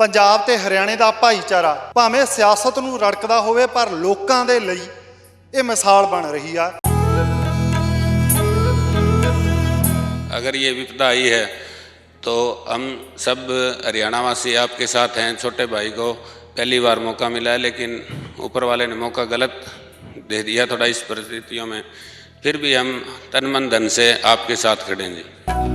ਪੰਜਾਬ ਤੇ ਹਰਿਆਣੇ ਦਾ ਭਾਈਚਾਰਾ ਭਾਵੇਂ ਸਿਆਸਤ ਨੂੰ ਰੜਕਦਾ ਹੋਵੇ ਪਰ ਲੋਕਾਂ ਦੇ ਲਈ ਇਹ ਮਿਸਾਲ ਬਣ ਰਹੀ ਆ अगर ये विपदा आई है तो हम सब हरियाणा वासी आपके साथ हैं छोटे भाई को पहली बार मौका मिला है लेकिन ऊपर वाले ने मौका गलत दे दिया थोड़ा इस परिस्थितियों में फिर भी हम तन मन धन से आपके साथ खड़े हैं जी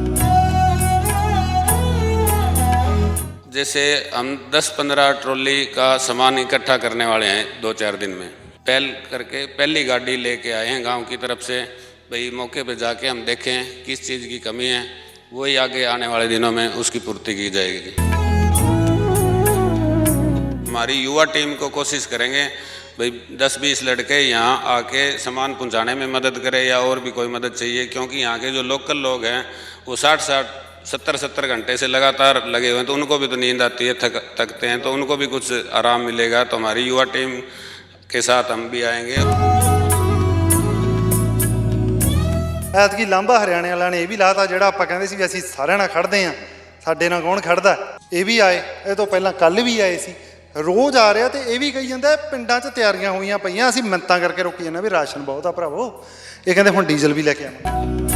जैसे हम 10-15 ट्रॉली का सामान इकट्ठा करने वाले हैं दो चार दिन में। पहल करके, पहली गाड़ी लेके आए हैं गाँव की तरफ़ से। भाई, मौके पे जाके हम देखें किस चीज़ की कमी है। वही आगे आने वाले दिनों में उसकी पूर्ति की जाएगी। हमारी युवा टीम को कोशिश करेंगे, भाई 10-20 लड़के यहाँ आके सामान पहुँचाने में मदद करें या और भी कोई मदद चाहिए, क्योंकि यहाँ के जो लोकल लोग हैं, वो 60-60 सत्तर-सत्तर घंटे से लगातार लगे हुए हैं तो उनको भी तो नींद आती है थक थकते हैं तो उनको भी कुछ आराम मिलेगा तो हमारी युवा टीम के साथ हम भी आएंगे ਐਤਕੀ ਲਾਂਭਾ ਹਰਿਆਣੇ ਵਾਲਿਆਂ ਨੇ ਇਹ ਵੀ ਲਾਤਾ ਜਿਹੜਾ ਆਪਾਂ ਕਹਿੰਦੇ ਸੀ ਵੀ ਅਸੀਂ ਸਾਰਿਆਂ ਨਾਲ ਖੜਦੇ ਆਂ ਸਾਡੇ ਨਾਲ ਕੌਣ ਖੜਦਾ ਇਹ ਵੀ ਆਏ ਇਹ ਤੋਂ ਪਹਿਲਾਂ ਕੱਲ ਵੀ ਆਏ ਸੀ ਰੋਜ਼ ਆ ਰਿਹਾ ਤੇ ਇਹ ਵੀ ਕਹੀ ਜਾਂਦਾ ਪਿੰਡਾਂ 'ਚ ਤਿਆਰੀਆਂ ਹੋਈਆਂ ਪਈਆਂ ਅਸੀਂ ਮਿੰਤਾਂ ਕਰਕੇ ਰੋਕੀ ਜਾਂਦੇ ਵੀ ਰਾਸ਼ਨ ਬਹੁਤ ਆ ਭਰਾਵੋ ਇਹ ਕਹਿੰਦੇ ਹੁਣ ਡੀਜ਼ਲ ਵੀ ਲੈ ਕੇ ਆਵਾਂਗੇ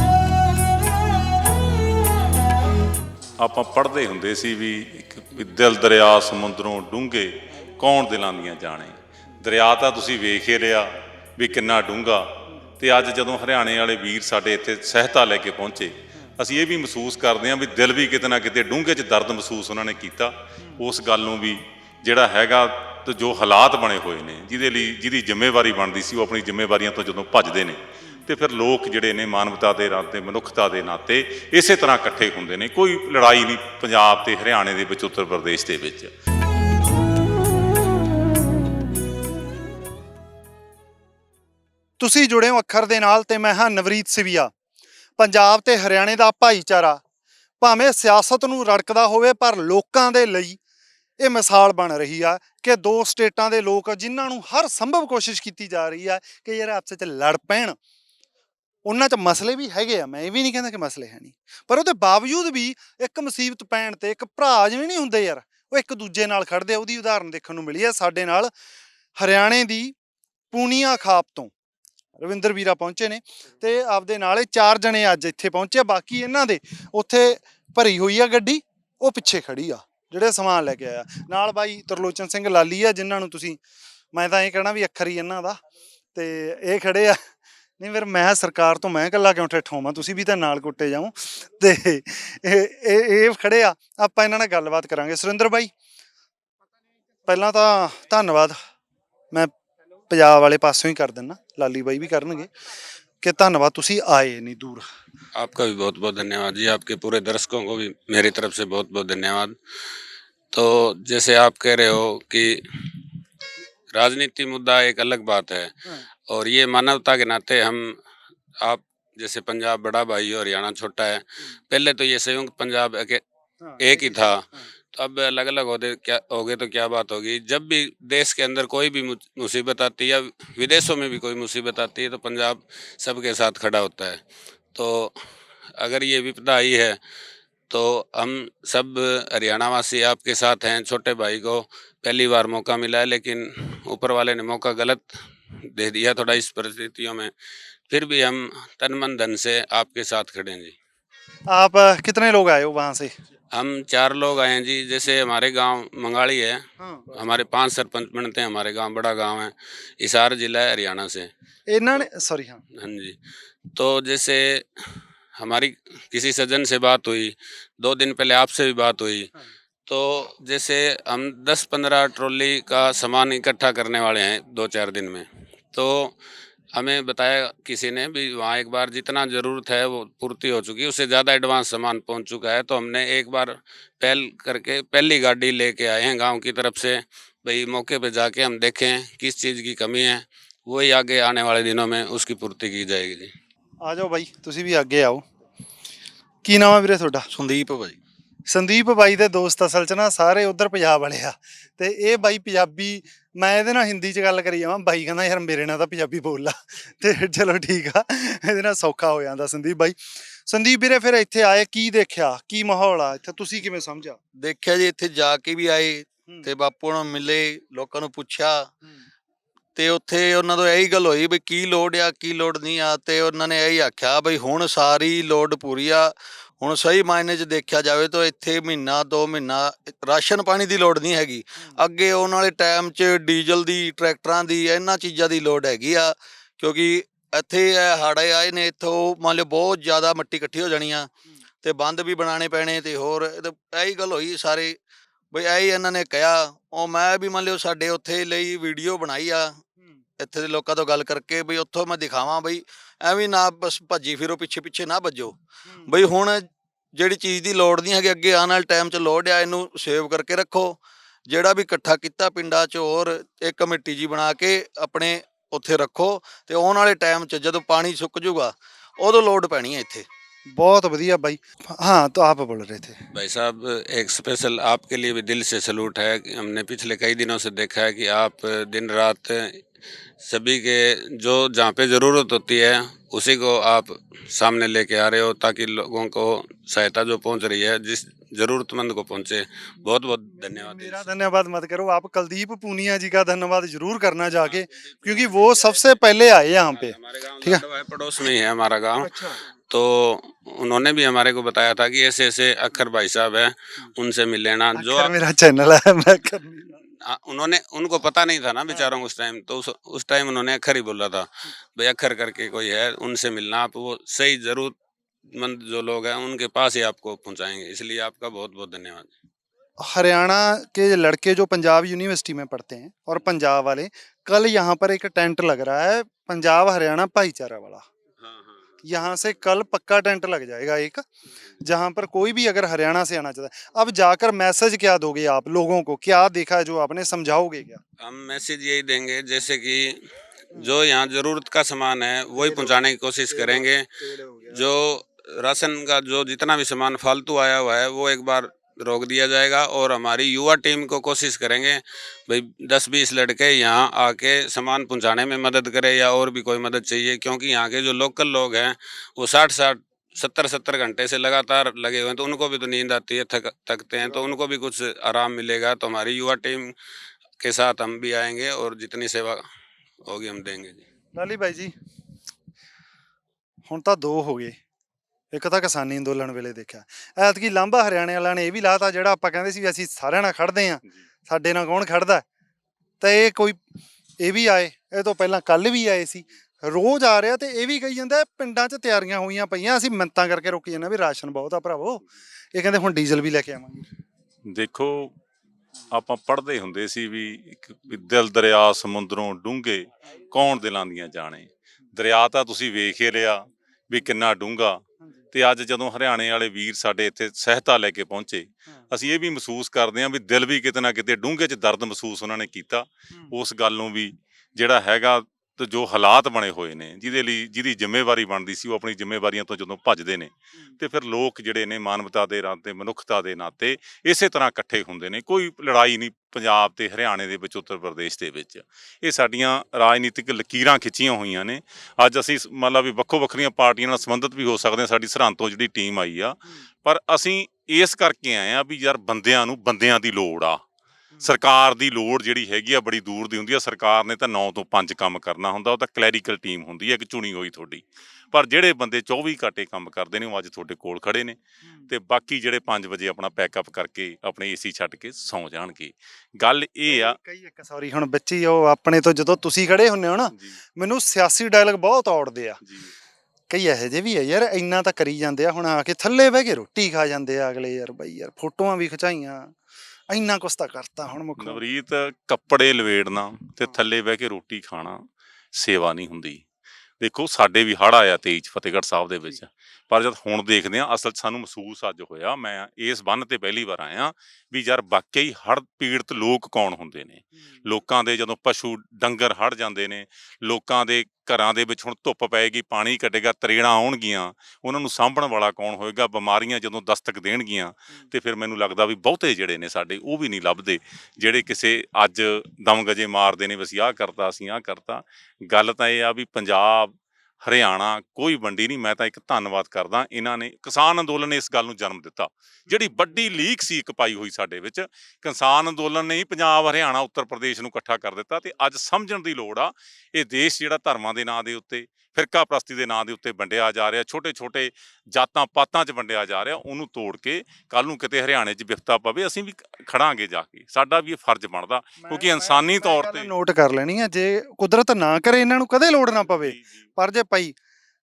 ਆਪਾਂ ਪੜ੍ਹਦੇ ਹੁੰਦੇ ਸੀ ਵੀ ਇੱਕ ਦਿਲ ਦਰਿਆ ਸਮੁੰਦਰੋਂ ਡੂੰਘੇ ਕੌਣ ਦਿਲਾਂ ਦੀਆਂ ਜਾਣੇ। ਦਰਿਆ ਤਾਂ ਤੁਸੀਂ ਵੇਖ ਹੀ ਲਿਆ ਵੀ ਕਿੰਨਾ ਡੂੰਘਾ। ਤੇ ਅੱਜ ਜਦੋਂ ਹਰਿਆਣੇ ਵਾਲੇ ਵੀਰ ਸਾਡੇ ਇੱਥੇ ਸਹਾਇਤਾ ਲੈ ਕੇ ਪਹੁੰਚੇ, ਅਸੀਂ ਇਹ ਵੀ ਮਹਿਸੂਸ ਕਰਦੇ ਹਾਂ ਵੀ ਦਿਲ ਵੀ ਕਿਤੇ ਨਾ ਕਿਤੇ ਡੂੰਘੇ 'ਚ ਦਰਦ ਮਹਿਸੂਸ ਉਹਨਾਂ ਨੇ ਕੀਤਾ। ਉਸ ਗੱਲ ਨੂੰ ਵੀ ਜਿਹੜਾ ਹੈਗਾ ਤੇ ਜੋ ਹਾਲਾਤ ਬਣੇ ਹੋਏ ਨੇ, ਜਿਹਦੇ ਲਈ ਜਿਹਦੀ ਜ਼ਿੰਮੇਵਾਰੀ ਬਣਦੀ ਸੀ, ਉਹ ਆਪਣੀ ਜ਼ਿੰਮੇਵਾਰੀਆਂ ਤੋਂ ਜਦੋਂ ਭੱਜਦੇ ਨੇ। ਤੇ ਫਿਰ ਲੋਕ ਜਿਹੜੇ ਨੇ ਮਾਨਵਤਾ ਦੇ ਨਾਤੇ ਮਨੁੱਖਤਾ ਦੇ ਨਾਤੇ ਇਸੇ ਤਰ੍ਹਾਂ ਇਕੱਠੇ ਹੁੰਦੇ ਨੇ। ਕੋਈ ਲੜਾਈ ਨਹੀਂ ਪੰਜਾਬ ਤੇ ਹਰਿਆਣੇ ਦੇ ਵਿੱਚ, ਉੱਤਰ ਪ੍ਰਦੇਸ਼ ਦੇ ਵਿੱਚ। ਤੁਸੀਂ ਜੁੜੇ ਹੋ ਅੱਖਰ ਦੇ ਨਾਲ ਤੇ ਮੈਂ ਹਾਂ ਨਵਰੀਤ ਸਿਵੀਆ। ਪੰਜਾਬ ਤੇ ਹਰਿਆਣੇ ਦਾ ਭਾਈਚਾਰਾ ਭਾਵੇਂ ਸਿਆਸਤ ਨੂੰ ਰੜਕਦਾ ਹੋਵੇ, ਪਰ ਲੋਕਾਂ ਦੇ ਲਈ ਇਹ ਮਿਸਾਲ ਬਣ ਰਹੀ ਆ ਕਿ ਦੋ ਸਟੇਟਾਂ ਦੇ ਲੋਕ ਜਿਨ੍ਹਾਂ ਨੂੰ ਹਰ ਸੰਭਵ ਕੋਸ਼ਿਸ਼ ਕੀਤੀ ਜਾ ਰਹੀ ਆ ਕਿ ਯਾਰ ਆਪਸ 'ਚ ਲੜ ਪੈਣ। ਉਹਨਾਂ 'ਚ ਮਸਲੇ ਵੀ ਹੈਗੇ ਆ, ਮੈਂ ਇਹ ਵੀ ਨਹੀਂ ਕਹਿੰਦਾ ਕਿ ਮਸਲੇ ਹੈ ਨਹੀਂ। ਪਰ ਉਹਦੇ ਬਾਵਜੂਦ ਵੀ ਇੱਕ ਮੁਸੀਬਤ ਪੈਣ ਤੇ ਇੱਕ ਭਰਾ ਜਿਵੇਂ ਨਹੀਂ ਹੁੰਦੇ ਯਾਰ, ਉਹ ਇੱਕ ਦੂਜੇ ਨਾਲ ਖੜਦੇ ਆ, ਉਹਦੀ ਉਦਾਹਰਨ ਦੇਖਣ ਨੂੰ ਮਿਲੀ ਆ ਸਾਡੇ ਨਾਲ ਹਰਿਆਣੇ ਦੀ ਪੂਨੀਆ ਖਾਪ ਤੋਂ ਰਵਿੰਦਰ ਵੀਰਾ ਪਹੁੰਚੇ ਨੇ ਤੇ ਆਪਦੇ ਨਾਲ ਇਹ ਚਾਰ ਜਣੇ ਅੱਜ ਇੱਥੇ ਪਹੁੰਚੇ ਬਾਕੀ ਇਹਨਾਂ ਦੇ ਉੱਥੇ ਭਰੀ ਹੋਈ ਆ ਗੱਡੀ, ਉਹ ਪਿੱਛੇ ਖੜੀ ਆ, ਜਿਹੜੇ ਸਮਾਨ ਲੈ ਕੇ ਆਇਆ। ਨਾਲ ਬਾਈ ਤਰਲੋਚਨ ਸਿੰਘ ਲਾਲੀ ਆ, ਜਿਨ੍ਹਾਂ ਨੂੰ ਤੁਸੀਂ, ਮੈਂ ਤਾਂ ਇਹ ਕਹਿਣਾ ਵੀ ਅੱਖਰ ਹੀ ਇਹਨਾਂ ਦਾ, ਤੇ ਇਹ ਖੜੇ ਆ। ਨਹੀਂ ਫਿਰ ਮੈਂ ਸਰਕਾਰ ਤੋਂ ਮੈਂ ਇਕੱਲਾ ਕਿਉਂ ਠੇਠ ਹੋਵਾਂ ਤੁਸੀਂ ਵੀ ਤਾਂ ਨਾਲ ਕੁੱਟੇ ਜਾਓ ਤੇ ਇਹ ਇਹ ਇਹ ਖੜੇ ਆ ਆਪਾਂ ਇਹਨਾਂ ਨਾਲ ਗੱਲਬਾਤ ਕਰਾਂਗੇ ਸੁਰਿੰਦਰ ਬਾਈ ਪਹਿਲਾਂ ਤਾਂ ਧੰਨਵਾਦ ਮੈਂ ਪੰਜਾਬ ਵਾਲੇ ਪਾਸੋਂ ਹੀ ਕਰ ਦਿੰਨਾ ਲਾਲੀ ਬਾਈ ਵੀ ਕਰਨਗੇ ਕਿ ਧੰਨਵਾਦ ਤੁਸੀਂ ਆਏ ਨਹੀਂ ਦੂਰ आपका भी बहुत बहुत धन्यवाद जी आपके पूरे दर्शकों को भी मेरी तरफ से बहुत बहुत धन्यवाद तो जैसे आप कह रहे हो कि राजनीति मुद्दा एक अलग बात है और ये मानवता के नाते हम आप जैसे पंजाब बड़ा भाई और हरियाणा छोटा है पहले तो ये संयुक्त पंजाब एक, एक ही था। तो अब अलग अलग होते क्या हो गए तो क्या बात होगी? जब भी देश के अंदर कोई भी मुसीबत आती है या विदेशों में भी कोई मुसीबत आती है तो पंजाब सबके साथ खड़ा होता है। तो अगर ये विपदा आई है तो हम सब हरियाणा वासी आपके साथ हैं छोटे भाई को पहली बार मौका मिला है लेकिन ऊपर वाले ने मौका गलत दे दिया थोड़ा इस परिस्थितियों में फिर भी हम तन मन धन से आपके साथ खड़े हैं जी। आप कितने लोग आए हो वहाँ से? हम चार लोग आए हैं जी जैसे हमारे गाँव मंगाली है हाँ। हमारे पाँच सरपंच बनते हैं हमारे गाँव बड़ा गाँव है हिसार जिला है हरियाणा से। सॉरी हाँ। हाँ जी तो जैसे हमारी किसी सज्जन से बात हुई दो दिन पहले आपसे भी बात हुई हाँ। तो जैसे हम दस पंद्रह ट्रॉली का सामान इकट्ठा करने वाले हैं दो चार दिन में। तो हमें बताया किसी ने भी वहाँ एक बार जितना ज़रूरत है वो पूर्ति हो चुकी है उससे ज़्यादा एडवांस सामान पहुँच चुका है तो हमने एक बार पहल करके पहली गाड़ी लेके आए हैं गांव की तरफ से भाई मौके पे जाके हम देखें किस चीज़ की कमी है वही आगे आने वाले दिनों में उसकी पूर्ति की जाएगी जी ਆ ਜਾਓ ਬਾਈ ਤੁਸੀਂ ਵੀ ਅੱਗੇ ਆਓ ਕੀ ਨਾਮ ਹੈ ਵੀਰੇ ਤੁਹਾਡਾ ਸੰਦੀਪ ਭਾਈ ਸੰਦੀਪ ਬਾਈ ਦੇ ਦੋਸਤ ਅਸਲ 'ਚ ਨਾ ਸਾਰੇ ਉਧਰ ਪੰਜਾਬ ਵਾਲੇ ਆ ਤੇ ਇਹ ਬਾਈ ਪੰਜਾਬੀ ਮੈਂ ਇਹਦੇ ਨਾਲ ਹਿੰਦੀ 'ਚ ਗੱਲ ਕਰੀ ਜਾਵਾਂ ਬਾਈ ਕਹਿੰਦਾ ਯਾਰ ਮੇਰੇ ਨਾਲ ਤਾਂ ਪੰਜਾਬੀ ਬੋਲ ਲਾ। ਤੇ ਚਲੋ ਠੀਕ ਆ ਇਹਦੇ ਨਾਲ ਸੌਖਾ ਹੋ ਜਾਂਦਾ ਸੰਦੀਪ ਬਾਈ। ਸੰਦੀਪ ਵੀਰੇ ਫਿਰ ਇੱਥੇ ਆਏ ਕੀ ਦੇਖਿਆ? ਕੀ ਮਾਹੌਲ ਆ? ਇੱਥੇ ਤੁਸੀਂ ਕਿਵੇਂ ਸਮਝਿਆ? ਦੇਖਿਆ ਜੀ ਇੱਥੇ ਜਾ ਕੇ ਵੀ ਆਏ ਤੇ ਬਾਪੂ ਨੂੰ ਮਿਲੇ ਲੋਕਾਂ ਨੂੰ ਪੁੱਛਿਆ। ਤੇ ਉੱਥੇ ਉਹਨਾਂ ਤੋਂ ਇਹੀ ਗੱਲ ਹੋਈ ਵੀ ਕੀ ਲੋੜ ਆ ਕੀ ਲੋੜ ਨਹੀਂ ਆ ਤੇ ਉਹਨਾਂ ਨੇ ਇਹੀ ਆਖਿਆ ਬਈ ਹੁਣ ਸਾਰੀ ਲੋੜ ਪੂਰੀ ਆ। ਹੁਣ ਸਹੀ ਮਾਇਨੇ 'ਚ ਦੇਖਿਆ ਜਾਵੇ ਤਾਂ ਇੱਥੇ ਮਹੀਨਾ ਦੋ ਮਹੀਨਾ ਰਾਸ਼ਨ ਪਾਣੀ ਦੀ ਲੋੜ ਨਹੀਂ ਹੈਗੀ। ਅੱਗੇ ਆਉਣ ਵਾਲੇ ਟਾਈਮ 'ਚ ਡੀਜ਼ਲ ਦੀ ਟਰੈਕਟਰਾਂ ਦੀ ਇਹਨਾਂ ਚੀਜ਼ਾਂ ਦੀ ਲੋੜ ਹੈਗੀ ਆ। ਕਿਉਂਕਿ ਇੱਥੇ ਇਹ ਹੜ੍ਹ ਆਏ ਨੇ ਇੱਥੋਂ ਮੰਨ ਲਓ ਬਹੁਤ ਜ਼ਿਆਦਾ ਮਿੱਟੀ ਇਕੱਠੀ ਹੋ ਜਾਣੀ ਆ ਤੇ ਬੰਦ ਵੀ ਬਣਾਉਣੇ ਪੈਣੇ ਤੇ ਹੋਰ ਇਹ ਗੱਲ ਹੋਈ ਸਾਰੇ ਬਈ ਇਹੀ ਇਹਨਾਂ ਨੇ ਕਿਹਾ। ਉਹ ਮੈਂ ਵੀ ਮੰਨ ਲਿਓ ਸਾਡੇ ਉੱਥੇ ਲਈ ਵੀਡੀਓ ਬਣਾਈ ਆ। ਇੱਥੇ ਦੇ ਲੋਕਾਂ ਤੋਂ ਗੱਲ ਕਰਕੇ ਬਈ ਉੱਥੋਂ ਮੈਂ ਦਿਖਾਵਾਂ ਬਈ ਐਵੇਂ ਨਾ ਬਸ ਭੱਜੀ ਫਿਰੋ ਪਿੱਛੇ ਪਿੱਛੇ ਨਾ ਭੱਜੋ। ਬਈ ਹੁਣ ਜਿਹੜੀ ਚੀਜ਼ ਦੀ ਲੋੜ ਨਹੀਂ ਹੈਗੀ, ਅੱਗੇ ਆਉਣ ਵਾਲੇ ਟਾਈਮ 'ਚ ਲੋੜ ਆ, ਇਹਨੂੰ ਸੇਵ ਕਰਕੇ ਰੱਖੋ। ਜਿਹੜਾ ਵੀ ਇਕੱਠਾ ਕੀਤਾ ਪਿੰਡਾਂ 'ਚ ਹੋਰ ਇੱਕ ਕਮੇਟੀ ਜੀ ਬਣਾ ਕੇ ਆਪਣੇ ਉੱਥੇ ਰੱਖੋ ਤੇ ਆਉਣ ਵਾਲੇ ਟਾਈਮ 'ਚ ਜਦੋਂ ਪਾਣੀ ਸੁੱਕ ਜੂਗਾ, ਉਦੋਂ ਲੋੜ ਪੈਣੀ ਹੈ ਇੱਥੇ। ਬਹੁਤ ਵਧੀਆ ਬਾਈ ਹਾਂ ਤਾਂ ਆਪ ਬੋਲ ਰਹੇ थे भाई साहब एक स्पेशल आपके लिए भी दिल से सलूट है कि हमने पिछले कई दिनों से देखा है कि आप दिन रात सभी के जो जहाँ पे ज़रूरत होती है उसी को आप सामने लेके आ रहे हो ताकि लोगों को सहायता जो पहुँच रही है जिस ज़रूरतमंद को पहुँचे बहुत बहुत धन्यवाद दिल मेरा से। धन्यवाद मत करो आप कुलदीप पूनिया जी का धन्यवाद जरूर करना जाके क्योंकि वो सबसे पहले आए यहाँ पे हमारे गांव ठीक है। लाडवा है, पड़ोस में ही है हमारा गांव अच्छा तो उन्होंने भी हमारे को बताया था कि ऐसे ऐसे अखर भाई साहब है उनसे मिल लेना जो मेरा चैनल है मैं कर आ, उन्होंने उनको पता नहीं था ना बेचारों को उस टाइम तो उस उस टाइम उन्होंने अखर ही बोला था भाई अखर करके कोई है उनसे मिलना आप वो सही जरूरतमंद जो लोग हैं उनके पास ही आपको पहुंचाएँगे। इसलिए आपका बहुत बहुत धन्यवाद। हरियाणा के लड़के जो पंजाब यूनिवर्सिटी में पढ़ते हैं और पंजाब वाले कल यहाँ पर एक टेंट लग रहा है पंजाब हरियाणा भाईचारा वाला। यहाँ से कल पक्का टेंट लग जाएगा एक जहाँ पर कोई भी अगर हरियाणा से आना चाहता है। अब जाकर मैसेज क्या दोगे आप लोगों को? क्या देखा है जो आपने? समझाओगे क्या? हम मैसेज यही देंगे जैसे कि जो यहाँ ज़रूरत का सामान है वही पहुँचाने की कोशिश करेंगे। जो राशन का जो जितना भी सामान फालतू आया हुआ है वो एक बार रोक दिया जाएगा और हमारी युवा टीम को कोशिश करेंगे, भाई, दस बीस लड़के यहाँ आके सामान पहुँचाने में मदद करें या और भी कोई मदद चाहिए, क्योंकि यहाँ के जो लोकल लोग हैं, वो साठ साठ सत्तर सत्तर घंटे से लगातार लगे हुए हैं तो उनको भी तो नींद आती है, थक, थकते हैं तो उनको भी कुछ आराम मिलेगा तो हमारी युवा टीम के साथ हम भी आएँगे और जितनी सेवा होगी हम देंगे जी। नाली भाई जी हूँ तो दो हो गए। ਇੱਕ ਤਾਂ ਕਿਸਾਨੀ ਅੰਦੋਲਨ ਵੇਲੇ ਦੇਖਿਆ। ਐਤਕੀ ਲਾਂਭਾ ਹਰਿਆਣੇ ਵਾਲਿਆਂ ਨੇ ਇਹ ਵੀ ਲਾਤਾ ਜਿਹੜਾ ਆਪਾਂ ਕਹਿੰਦੇ ਸੀ ਵੀ ਅਸੀਂ ਸਾਰਿਆਂ ਨਾਲ ਖੜਦੇ ਆਂ ਸਾਡੇ ਨਾਲ ਕੌਣ ਖੜਦਾ? ਤਾਂ ਇਹ ਕੋਈ ਇਹ ਵੀ ਆਏ ਇਹ ਤੋਂ ਪਹਿਲਾਂ ਕੱਲ ਵੀ ਆਏ ਸੀ। ਰੋਜ਼ ਆ ਰਿਹਾ ਤੇ ਇਹ ਵੀ ਕਹੀ ਜਾਂਦਾ ਪਿੰਡਾਂ 'ਚ ਤਿਆਰੀਆਂ ਹੋਈਆਂ ਪਈਆਂ ਅਸੀਂ ਮਿੰਤਾਂ ਕਰਕੇ ਰੋਕੀ ਜਾਂਦੇ ਵੀ ਰਾਸ਼ਨ ਬਹੁਤ ਆ ਭਰਾਵੋ। ਇਹ ਕਹਿੰਦੇ ਹੁਣ ਡੀਜ਼ਲ ਵੀ ਲੈ ਕੇ ਆਵਾਂਗੇ। ਦੇਖੋ ਆਪਾਂ ਪੜ੍ਹਦੇ ਹੁੰਦੇ ਸੀ ਵੀ ਇੱਕ ਦਿਲ ਦਰਿਆ ਸਮੁੰਦਰੋਂ ਡੂੰਘੇ ਕੌਣ ਦਿਲਾਂ ਦੀਆਂ ਜਾਣੇ। ਦਰਿਆ ਤਾਂ ਤੁਸੀਂ ਵੇਖ ਹੀ ਲਿਆ ਵੀ ਕਿੰਨਾ ਡੂੰਘਾ। ਤੇ ਅੱਜ ਜਦੋਂ ਹਰਿਆਣੇ ਵਾਲੇ ਵੀਰ ਸਾਡੇ ਇੱਥੇ ਸਹਾਇਤਾ ਲੈ ਕੇ ਪਹੁੰਚੇ ਅਸੀਂ ਇਹ ਵੀ ਮਹਿਸੂਸ ਕਰਦੇ ਹਾਂ ਵੀ ਦਿਲ ਵੀ ਕਿਤੇ ਨਾ ਕਿਤੇ ਡੂੰਘੇ 'ਚ ਦਰਦ ਮਹਿਸੂਸ ਉਹਨਾਂ ਨੇ ਕੀਤਾ। ਉਸ ਗੱਲ ਨੂੰ ਵੀ ਜਿਹੜਾ ਹੈਗਾ ਤੇ ਜੋ ਹਾਲਾਤ ਬਣੇ ਹੋਏ ਨੇ ਜਿਹਦੇ ਲਈ ਜਿਹਦੀ ਜ਼ਿੰਮੇਵਾਰੀ ਬਣਦੀ ਸੀ ਉਹ ਆਪਣੀ ਜ਼ਿੰਮੇਵਾਰੀਆਂ ਤੋਂ ਜਦੋਂ ਭੱਜਦੇ ਨੇ ਤੇ ਫਿਰ ਲੋਕ ਜਿਹੜੇ ਨੇ ਮਾਨਵਤਾ ਦੇ ਨਾਤੇ ਮਨੁੱਖਤਾ ਦੇ ਨਾਤੇ ਇਸੇ ਤਰ੍ਹਾਂ ਇਕੱਠੇ ਹੁੰਦੇ ਨੇ। ਕੋਈ ਲੜਾਈ ਨਹੀਂ ਪੰਜਾਬ ਤੇ ਹਰਿਆਣੇ ਦੇ ਵਿੱਚ ਉੱਤਰ ਪ੍ਰਦੇਸ਼ ਦੇ ਵਿੱਚ। ਇਹ ਸਾਡੀਆਂ ਰਾਜਨੀਤਿਕ ਲਕੀਰਾਂ ਖਿੱਚੀਆਂ ਹੋਈਆਂ ਨੇ। ਅੱਜ ਅਸੀਂ ਮੰਨ ਲਾ ਵੀ ਵੱਖੋ ਵੱਖਰੀਆਂ ਪਾਰਟੀਆਂ ਨਾਲ ਸੰਬੰਧਿਤ ਵੀ ਹੋ ਸਕਦੇ ਹਾਂ ਸਾਡੀ ਸਰਹੰਦ ਤੋਂ ਜਿਹੜੀ ਟੀਮ ਆਈ ਆ। ਪਰ ਅਸੀਂ ਇਸ ਕਰਕੇ ਆਏ ਆ ਵੀ ਯਾਰ ਬੰਦਿਆਂ ਨੂੰ ਬੰਦਿਆਂ ਦੀ ਲੋੜ ਆ। ਸਰਕਾਰ ਦੀ ਲੋੜ ਜਿਹੜੀ ਹੈਗੀ ਆ ਬੜੀ ਦੂਰ ਦੀ ਹੁੰਦੀ ਆ। ਸਰਕਾਰ ਨੇ ਤਾਂ 9 ਤੋਂ 5 ਕੰਮ ਕਰਨਾ ਹੁੰਦਾ ਉਹ ਤਾਂ ਕਲੈਰੀਕਲ ਟੀਮ ਹੁੰਦੀ ਹੈ ਇੱਕ ਚੁਣੀ ਹੋਈ ਤੁਹਾਡੀ। ਪਰ ਜਿਹੜੇ ਬੰਦੇ 24 ਘੰਟੇ ਕੰਮ ਕਰਦੇ ਨੇ ਉਹ ਅੱਜ ਤੁਹਾਡੇ ਕੋਲ ਖੜੇ ਨੇ। ਤੇ ਬਾਕੀ ਜਿਹੜੇ 5 ਵਜੇ ਆਪਣਾ ਪੈਕਅਪ ਕਰਕੇ ਆਪਣੇ ਏਸੀ ਛੱਡ ਕੇ ਸੌਂ ਜਾਣਗੇ। ਗੱਲ ਇਹ ਆ ਕਈ ਇੱਕ ਸੌਰੀ ਹੁਣ ਬੱਚੀ ਉਹ ਆਪਣੇ ਤੋਂ ਜਦੋਂ ਤੁਸੀਂ ਖੜੇ ਹੁੰਨੇ ਹੋ ਨਾ ਮੈਨੂੰ ਸਿਆਸੀ ਡਾਇਲੌਗ ਬਹੁਤ ਔੜਦੇ ਆ। ਕਈ ਇਹੋ ਜਿਹੇ ਵੀ ਆ ਯਾਰ ਇੰਨਾ ਤਾਂ ਕਰੀ ਜਾਂਦੇ ਆ ਹੁਣ ਆ ਕੇ ਥੱਲੇ ਬਹਿ ਕੇ ਰੋਟੀ ਖਾ ਜਾਂਦੇ ਆ ਅਗਲੇ ਯਾਰ ਬਈ ਯਾਰ ਫੋਟੋਆਂ ਵੀ ਖਿਚਾਈਆਂ। ਇੰਨਾ ਕੁਛ ਤਾਂ ਕਰਤਾ ਹੁਣ ਮੁੱਖ ਨਵਰੀਤ ਕੱਪੜੇ ਲਵੇੜਨਾ ਤੇ ਥੱਲੇ ਬਹਿ ਕੇ ਰੋਟੀ ਖਾਣਾ ਸੇਵਾ ਨਹੀਂ ਹੁੰਦੀ। ਦੇਖੋ ਸਾਡੇ ਵੀ ਹੜ ਆਇਆ 23 ਚ ਫਤਿਹਗੜ੍ਹ ਸਾਹਿਬ ਦੇ ਵਿੱਚ। ਪਰ ਜਦ ਹੁਣ ਦੇਖਦੇ ਆ ਅਸਲ ਸਾਨੂੰ ਮਹਿਸੂਸ ਅੱਜ ਹੋਇਆ ਮੈਂ ਇਸ ਬੰਨ ਤੇ ਪਹਿਲੀ ਵਾਰ ਆਇਆ ਵੀ ਯਾਰ ਵਾਕਈ ਹੜ ਪੀੜਤ ਲੋਕ ਕੌਣ ਹੁੰਦੇ ਨੇ? ਲੋਕਾਂ ਦੇ ਜਦੋਂ ਪਸ਼ੂ ਡੰਗਰ ਹੜ ਜਾਂਦੇ ਨੇ ਲੋਕਾਂ ਦੇ ਘਰਾਂ ਦੇ ਵਿੱਚ ਹੁਣ ਧੁੱਪ ਪਏਗੀ ਪਾਣੀ ਕੱਢੇਗਾ ਤਰੇੜਾਂ ਆਉਣਗੀਆਂ ਉਹਨਾਂ ਨੂੰ ਸਾਂਭਣ ਵਾਲਾ ਕੌਣ ਹੋਏਗਾ ਬਿਮਾਰੀਆਂ ਜਦੋਂ ਦਸਤਕ ਦੇਣਗੀਆਂ ਤੇ ਫਿਰ ਮੈਨੂੰ ਲੱਗਦਾ ਵੀ ਬਹੁਤੇ ਜਿਹੜੇ ਨੇ ਸਾਡੇ ਉਹ ਵੀ ਨਹੀਂ ਲੱਭਦੇ ਜਿਹੜੇ ਕਿਸੇ ਅੱਜ ਦਮਗਜੇ ਮਾਰਦੇ ਨੇ ਵੀ ਅਸੀਂ ਆਹ ਕਰਤਾ ਅਸੀਂ ਆਹ ਕਰਤਾ। ਗੱਲ ਤਾਂ ਇਹ ਆ ਵੀ ਪੰਜਾਬ ਹਰਿਆਣਾ ਕੋਈ ਵੰਡੀ ਨਹੀਂ ਮੈਂ ਤਾਂ ਇੱਕ ਧੰਨਵਾਦ ਕਰਦਾ ਇਹਨਾਂ ਨੇ ਕਿਸਾਨ ਅੰਦੋਲਨ ਨੇ ਇਸ ਗੱਲ ਨੂੰ ਜਨਮ ਦਿੱਤਾ। ਜਿਹੜੀ ਵੱਡੀ ਲੀਕ ਸੀ ਇੱਕ ਪਾਈ ਹੋਈ ਸਾਡੇ ਵਿੱਚ ਕਿਸਾਨ ਅੰਦੋਲਨ ਨੇ ਹੀ ਪੰਜਾਬ ਹਰਿਆਣਾ ਉੱਤਰ ਪ੍ਰਦੇਸ਼ ਨੂੰ ਇਕੱਠਾ ਕਰ ਦਿੱਤਾ ਤੇ ਅੱਜ ਸਮਝਣ ਦੀ ਲੋੜ ਆ ਇਹ ਦੇਸ਼ ਜਿਹੜਾ ਧਰਮਾਂ ਦੇ ਨਾਂ ਦੇ ਉੱਤੇ ਫਿਰਕਾ ਪ੍ਰਸਤੀ ਦੇ ਨਾਂ ਦੇ ਉੱਤੇ ਵੰਡਿਆ ਜਾ ਰਿਹਾ ਛੋਟੇ ਛੋਟੇ ਜਾਤਾਂ ਪਾਤਾਂ 'ਚ ਵੰਡਿਆ ਜਾ ਰਿਹਾ ਉਹਨੂੰ ਤੋੜ ਕੇ ਕੱਲ ਨੂੰ ਕਿਤੇ ਹਰਿਆਣੇ 'ਚ ਵਿਫਤਾ ਪਵੇ ਅਸੀਂ ਵੀ ਖੜਾਂਗੇ ਜਾ ਕੇ ਸਾਡਾ ਵੀ ਇਹ ਫਰਜ਼ ਬਣਦਾ ਕਿਉਂਕਿ ਇਨਸਾਨੀ ਤੌਰ ਤੇ ਨੋਟ ਕਰ ਲੈਣੀ ਆ ਜੇ ਕੁਦਰਤ ਨਾ ਕਰੇ ਇਹਨਾਂ ਨੂੰ ਕਦੇ ਲੋੜ ਨਾ ਪਵੇ। ਪਰ ਜੇ ਪਈ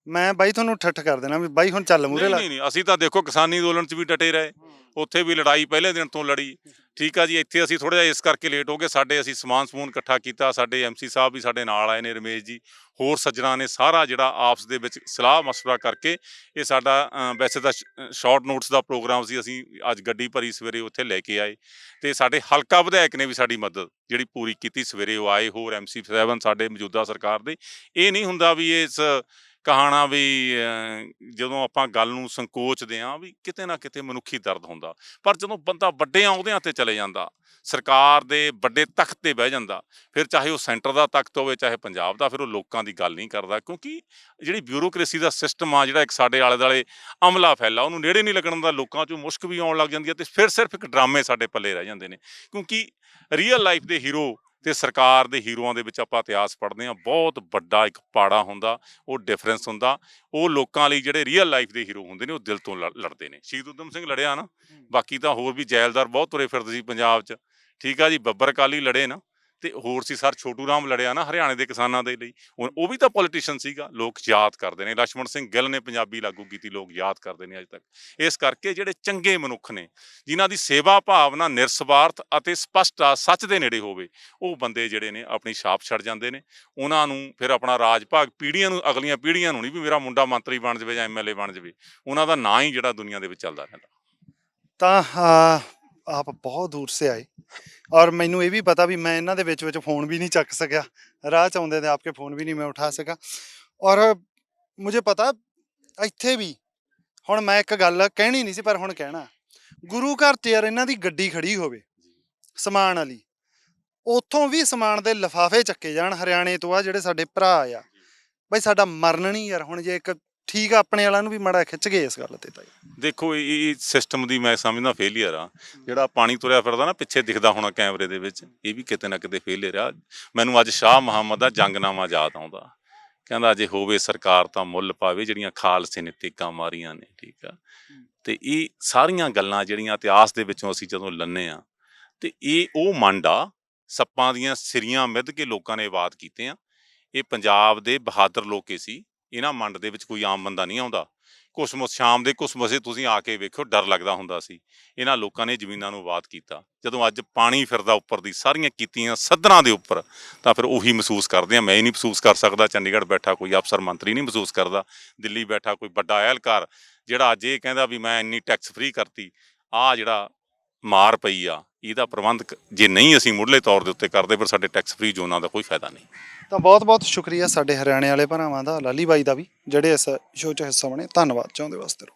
ਮੈਂ ਬਾਈ ਤੁਹਾਨੂੰ ਠੱਠ ਕਰ ਦੇਣਾ ਵੀ ਬਾਈ ਹੁਣ ਚੱਲ ਮੂਰੇ ਨਹੀਂ ਲੱਗ ਨਹੀਂ ਨਹੀਂ ਅਸੀਂ ਤਾਂ ਦੇਖੋ ਕਿਸਾਨੀ ਅੰਦੋਲਨ 'ਚ ਵੀ ਡਟੇ ਰਹੇ। ਉੱਥੇ ਵੀ ਲੜਾਈ ਪਹਿਲੇ ਦਿਨ ਤੋਂ ਲੜੀ। ਠੀਕ ਆ ਜੀ ਇੱਥੇ ਅਸੀਂ ਥੋੜਾ ਜਿਹਾ ਇਸ ਕਰਕੇ ਲੇਟ ਹੋ ਗਏ। ਸਾਡੇ ਅਸੀਂ ਸਮਾਨ ਸਮੂਨ ਇਕੱਠਾ ਕੀਤਾ। ਸਾਡੇ ਐਮਸੀ ਸਾਹਿਬ ਵੀ ਸਾਡੇ ਨਾਲ ਆਏ ਨੇ ਰਮੇਸ਼ ਜੀ। ਹੋਰ ਸੱਜਣਾ ਨੇ ਸਾਰਾ ਜਿਹੜਾ ਆਪਸ ਦੇ ਵਿੱਚ ਸਲਾਹ ਮਸ਼ਵਰਾ ਕਰਕੇ ਇਹ ਸਾਡਾ ਵੈਸੇ ਤਾਂ ਸ਼ਾਰਟ ਨੋਟਸ ਦਾ ਪ੍ਰੋਗਰਾਮ ਸੀ। ਅਸੀਂ ਅੱਜ ਗੱਡੀ ਭਰੀ ਸਵੇਰੇ ਉੱਥੇ ਲੈ ਕੇ ਆਏ। ਤੇ ਸਾਡੇ ਹਲਕਾ ਵਿਧਾਇਕ ਨੇ ਵੀ ਸਾਡੀ ਮਦਦ ਜਿਹੜੀ ਪੂਰੀ ਕੀਤੀ। ਸਵੇਰੇ ਉਹ ਆਏ ਹੋਰ ਐਮਸੀ ਸਾਹਿਬਾਨ ਸਾਡੇ ਮੌਜੂਦਾ ਸਰਕਾਰ ਦੇ। ਇਹ ਨਹੀਂ ਹੁੰਦਾ ਵੀ ਇਸ ਕਹਾਣਾ ਵੀ ਜਦੋਂ ਆਪਾਂ ਗੱਲ ਨੂੰ ਸੰਕੋਚਦੇ ਆਂ ਵੀ ਕਿਤੇ ਨਾ ਕਿਤੇ ਮਨੁੱਖੀ ਦਰਦ ਹੁੰਦਾ। ਪਰ ਜਦੋਂ ਬੰਦਾ ਵੱਡੇ ਅਹੁਦਿਆਂ ਤੇ ਚਲੇ ਜਾਂਦਾ। ਸਰਕਾਰ ਦੇ ਵੱਡੇ ਤਖਤ ਤੇ ਬਹਿ ਜਾਂਦਾ। ਫਿਰ ਚਾਹੇ ਉਹ ਸੈਂਟਰ ਦਾ ਤਖਤ ਹੋਵੇ, ਚਾਹੇ ਪੰਜਾਬ ਦਾ, ਫਿਰ ਉਹ ਲੋਕਾਂ ਦੀ ਗੱਲ ਨਹੀਂ ਕਰਦਾ। ਕਿਉਂਕਿ ਜਿਹੜੀ ਬਿਊਰੋਕ੍ਰੇਸੀ ਦਾ ਸਿਸਟਮ ਆ, ਜਿਹੜਾ ਇੱਕ ਸਾਡੇ ਆਲੇ ਦੁਆਲੇ ਅਮਲਾ ਫੈਲਾ, ਉਹਨੂੰ ਨੇੜੇ ਨਹੀਂ ਲੱਗਣ ਦਾ ਲੋਕਾਂ 'ਚੋਂ ਮੁਸ਼ਕ ਵੀ ਆਉਣ ਲੱਗ ਜਾਂਦੀ ਹੈ ਤੇ ਫਿਰ ਸਿਰਫ ਇੱਕ ਡਰਾਮੇ ਸਾਡੇ ਪੱਲੇ ਰਹਿ ਜਾਂਦੇ ਨੇ। ਕਿਉਂਕਿ ਰੀਅਲ ਲਾਈਫ ਦੇ ਹੀਰੋ ਤੇ ਸਰਕਾਰ ਦੇ ਹੀਰੋਆਂ ਦੇ ਵਿੱਚ ਆਪਾਂ ਇਤਿਹਾਸ ਪੜ੍ਹਦੇ ਹਾਂ ਬਹੁਤ ਵੱਡਾ ਇੱਕ ਪਾੜਾ ਹੁੰਦਾ ਉਹ ਡਿਫਰੈਂਸ ਹੁੰਦਾ ਉਹ ਲੋਕਾਂ ਲਈ ਜਿਹੜੇ ਰੀਅਲ ਲਾਈਫ ਦੇ ਹੀਰੋ ਹੁੰਦੇ ਨੇ ਉਹ ਦਿਲ ਤੋਂ ਲੜ- ਲੜਦੇ ਨੇ। ਸ਼ਹੀਦ ਉਦਮ ਸਿੰਘ ਲੜਿਆ ਨਾ ਬਾਕੀ ਤਾਂ ਹੋਰ ਵੀ ਜੈਲਦਾਰ ਬਹੁਤ ਤੁਰੇ ਫਿਰਦੇ ਸੀ ਪੰਜਾਬ 'ਚ। ਠੀਕ ਆ ਜੀ ਬੱਬਰ ਕਾਲੀ ਲੜੇ ਨਾ ਤੇ ਹੋਰ ਸੀ ਸਰ ਛੋਟੂ ਰਾਮ ਲੜਿਆ ਨਾ ਹਰਿਆਣੇ ਦੇ ਕਿਸਾਨਾਂ ਦੇ ਲਈ, ਉਹ ਵੀ ਤਾਂ ਪੋਲੀਟੀਸ਼ੀਅਨ ਸੀਗਾ, ਲੋਕ ਯਾਦ ਕਰਦੇ ਨੇ ਲక్ష్మణ ਸਿੰਘ ਗਿੱਲ ਨੇ ਪੰਜਾਬੀ ਲਾਗੂ ਕੀਤੀ, ਲੋਕ ਯਾਦ ਕਰਦੇ ਨੇ ਅੱਜ ਤੱਕ। ਇਸ ਕਰਕੇ ਜਿਹੜੇ ਚੰਗੇ ਮਨੁੱਖ ਨੇ, ਜਿਨ੍ਹਾਂ ਦੀ ਸੇਵਾ ਭਾਵਨਾ ਨਿਰਸਵਾਰਥ ਅਤੇ ਸਪਸ਼ਟ ਸੱਚ ਦੇ ਨੇੜੇ ਹੋਵੇ, ਉਹ ਬੰਦੇ ਜਿਹੜੇ ਨੇ ਆਪਣੀ ਛਾਪ ਛੱਡ ਜਾਂਦੇ ਨੇ। ਉਹਨਾਂ ਨੂੰ ਫਿਰ ਆਪਣਾ ਰਾਜ ਭਾਗ ਪੀੜ੍ਹੀਆਂ ਨੂੰ, ਅਗਲੀਆਂ ਪੀੜ੍ਹੀਆਂ ਨੂੰ ਨਹੀਂ ਵੀ ਮੇਰਾ ਮੁੰਡਾ ਮੰਤਰੀ ਬਣ ਜਾਵੇ ਜਾਂ ਐਮਐਲਏ ਬਣ ਜਾਵੇ, ਉਹਨਾਂ ਦਾ ਨਾਂ ਹੀ ਜਿਹੜਾ ਦੁਨੀਆ ਦੇ ਵਿੱਚ ਚੱਲਦਾ ਰਹਿੰਦਾ। ਤਾਂ ਆਪ ਬਹੁਤ ਦੂਰ ਸੇ ਆਏ। ਔਰ ਮੈਨੂੰ ਇਹ ਵੀ ਪਤਾ ਵੀ ਮੈਂ ਇਹਨਾਂ ਦੇ ਵਿੱਚ ਵਿੱਚ ਫੋਨ ਵੀ ਨਹੀਂ ਚੱਕ ਸਕਿਆ। ਰਾਹ ਚ ਆਉਂਦੇ ਤੇ ਆਪਕੇ ਫੋਨ ਵੀ ਨਹੀਂ ਮੈਂ ਉਠਾ ਸਕਾ ਔਰ ਮੁਝੇ ਪਤਾ ਇੱਥੇ ਵੀ ਹੁਣ ਮੈਂ ਇੱਕ ਗੱਲ ਕਹਿਣੀ ਨਹੀਂ ਸੀ ਪਰ ਹੁਣ ਕਹਿਣਾ। ਗੁਰੂ ਘਰ ਤੇ ਯਾਰ ਇਹਨਾਂ ਦੀ ਗੱਡੀ ਖੜੀ ਹੋਵੇ ਸਮਾਨ ਵਾਲੀ, ਉੱਥੋਂ ਵੀ ਸਮਾਨ ਦੇ ਲਿਫਾਫੇ ਚੱਕੇ ਜਾਣ ਹਰਿਆਣੇ ਤੋਂ ਆ ਜਿਹੜੇ ਸਾਡੇ ਭਰਾ ਆ। ਬਈ ਸਾਡਾ ਮਰਨ ਨਹੀਂ ਯਾਰ, ਹੁਣ ਜੇ ਇੱਕ ਠੀਕ ਆ, ਆਪਣੇ ਵਾਲਿਆਂ ਨੂੰ ਵੀ ਮੜਾ ਖਿੱਚ ਗਏ ਇਸ ਗੱਲ ਤੇ ਤਾਂ ਦੇਖੋ, ਇਹ ਸਿਸਟਮ ਦੀ ਮੈਂ ਸਮਝਦਾ ਫੇਲਿਅਰ ਆ। ਜਿਹੜਾ ਪਾਣੀ ਤੁਰਿਆ ਫਿਰਦਾ ਨਾ, ਪਿੱਛੇ ਦਿਖਦਾ ਹੋਣਾ ਕੈਮਰੇ ਦੇ ਵਿੱਚ, ਇਹ ਵੀ ਕਿਤੇ ਨਾ ਕਿਤੇ ਫੇਲਿਅਰ ਆ। ਮੈਨੂੰ ਅੱਜ ਸ਼ਾਹ ਮੁਹੰਮਦ ਦਾ ਜੰਗਨਾਮਾ ਯਾਦ ਆਉਂਦਾ। ਕਹਿੰਦਾ, ਜੇ ਹੋਵੇ ਸਰਕਾਰ ਤਾਂ ਮੁੱਲ ਪਾਵੇ, ਜਿਹੜੀਆਂ ਖਾਲਸੇ ਨੇ ਤੇਕਾਂ ਮਾਰੀਆਂ ਨੇ ਠੀਕ ਆ। ਤੇ ਇਹ ਸਾਰੀਆਂ ਗੱਲਾਂ ਜਿਹੜੀਆਂ ਇਤਿਹਾਸ ਦੇ ਵਿੱਚੋਂ ਅਸੀਂ ਜਦੋਂ ਲੰਨੇ ਆ, ਤੇ ਇਹ ਉਹ ਮੰਡ ਆ, ਸੱਪਾਂ ਦੀਆਂ ਸਿਰੀਆਂ ਮਿੱਧ ਕੇ ਲੋਕਾਂ ਨੇ ਆਬਾਦ ਕੀਤੇ ਆ। ਇਹ ਪੰਜਾਬ ਦੇ ਬਹਾਦਰ ਲੋਕੇ ਸੀ। ਇਹਨਾਂ ਮੰਡ ਦੇ ਵਿੱਚ ਕੋਈ ਆਮ ਬੰਦਾ ਨਹੀਂ ਆਉਂਦਾ। ਕੁਸਮਤ ਸ਼ਾਮ ਦੇ ਕੁਸਮਸੇ ਤੁਸੀਂ ਆ ਕੇ ਵੇਖੋ ਡਰ ਲੱਗਦਾ ਹੁੰਦਾ ਸੀ। ਇਹਨਾਂ ਲੋਕਾਂ ਨੇ ਜ਼ਮੀਨਾਂ ਨੂੰ ਆਬਾਦ ਕੀਤਾ। ਜਦੋਂ ਅੱਜ ਪਾਣੀ ਫਿਰਦਾ ਉੱਪਰ ਦੀ, ਸਾਰੀਆਂ ਕੀਤੀਆਂ ਸੱਧਰਾਂ ਦੇ ਉੱਪਰ, ਤਾਂ ਫਿਰ ਉਹੀ ਮਹਿਸੂਸ ਕਰਦੇ ਆ। ਮੈਂ ਹੀ ਨਹੀਂ ਮਹਿਸੂਸ ਕਰ ਸਕਦਾ, ਚੰਡੀਗੜ੍ਹ ਬੈਠਾ ਕੋਈ ਅਫਸਰ ਮੰਤਰੀ ਨਹੀਂ ਮਹਿਸੂਸ ਕਰਦਾ, ਦਿੱਲੀ ਬੈਠਾ ਕੋਈ ਵੱਡਾ ਅਹਿਲਕਾਰ, ਜਿਹੜਾ ਅੱਜ ਇਹ ਕਹਿੰਦਾ ਵੀ ਮੈਂ ਇੰਨੀ ਟੈਕਸ ਫ੍ਰੀ ਕਰਤੀ। ਆ ਜਿਹੜਾ ਮਾਰ ਪਈ ਆ, ਇਹਦਾ ਪ੍ਰਬੰਧ ਜੇ ਨਹੀਂ ਅਸੀਂ ਮੁੱਢਲੇ ਤੌਰ ਦੇ ਉੱਤੇ ਕਰਦੇ, ਫਿਰ ਸਾਡੇ ਟੈਕਸ ਫ੍ਰੀ ਜ਼ੋਨਾਂ ਦਾ ਕੋਈ ਫਾਇਦਾ ਨਹੀਂ। ਤਾਂ ਬਹੁਤ ਬਹੁਤ ਸ਼ੁਕਰੀਆ ਸਾਡੇ ਹਰਿਆਣੇ ਵਾਲੇ ਭਰਾਵਾਂ ਦਾ ਲਾਲੀ ਬਾਈ ਦਾ ਵੀ, ਜਿਹੜੇ ਇਸ ਸ਼ੋਅ 'ਚ ਹਿੱਸਾ ਬਣੇ। ਧੰਨਵਾਦ, ਚਾਹੁੰਦੇ ਵਾਸਤੇ